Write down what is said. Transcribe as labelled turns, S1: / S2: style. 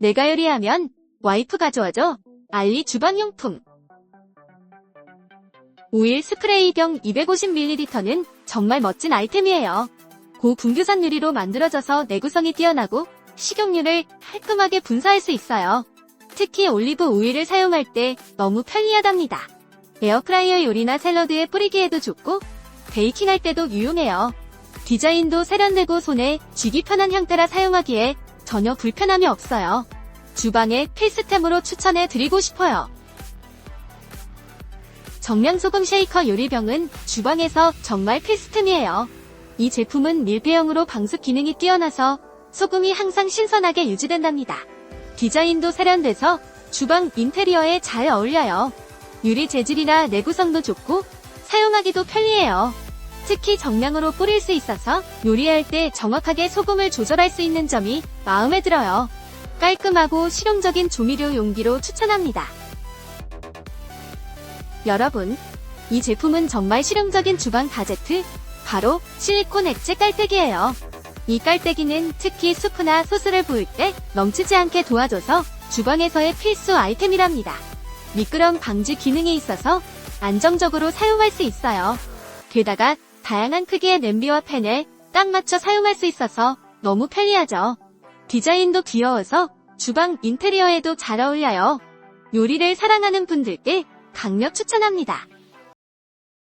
S1: 내가 요리하면 와이프 가져와줘. 알리 주방용품. 오일 스프레이 병 250ml는 정말 멋진 아이템이에요. 고분규산 유리로 만들어져서 내구성이 뛰어나고 식용유를 깔끔하게 분사할 수 있어요. 특히 올리브 오일을 사용할 때 너무 편리하답니다. 에어프라이어 요리나 샐러드에 뿌리기에도 좋고 베이킹할 때도 유용해요. 디자인도 세련되고 손에 쥐기 편한 형태라 사용하기에 전혀 불편함이 없어요. 주방의 필수템으로 추천해 드리고 싶어요. 정량소금 쉐이커 요리병은 주방에서 정말 필수템이에요. 이 제품은 밀폐형으로 방수 기능이 뛰어나서 소금이 항상 신선하게 유지된답니다. 디자인도 세련돼서 주방 인테리어에 잘 어울려요. 유리 재질이나 내구성도 좋고 사용하기도 편리해요. 특히 정량으로 뿌릴 수 있어서 요리할 때 정확하게 소금을 조절할 수 있는 점이 마음에 들어요. 깔끔하고 실용적인 조미료 용기로 추천합니다. 여러분, 이 제품은 정말 실용적인 주방 가제트, 바로 실리콘 액체 깔때기예요. 이 깔때기는 특히 수프나 소스를 부을 때 넘치지 않게 도와줘서 주방에서의 필수 아이템이랍니다. 미끄럼 방지 기능이 있어서 안정적으로 사용할 수 있어요. 게다가 다양한 크기의 냄비와 팬에 딱 맞춰 사용할 수 있어서 너무 편리하죠. 디자인도 귀여워서 주방 인테리어에도 잘 어울려요. 요리를 사랑하는 분들께 강력 추천합니다.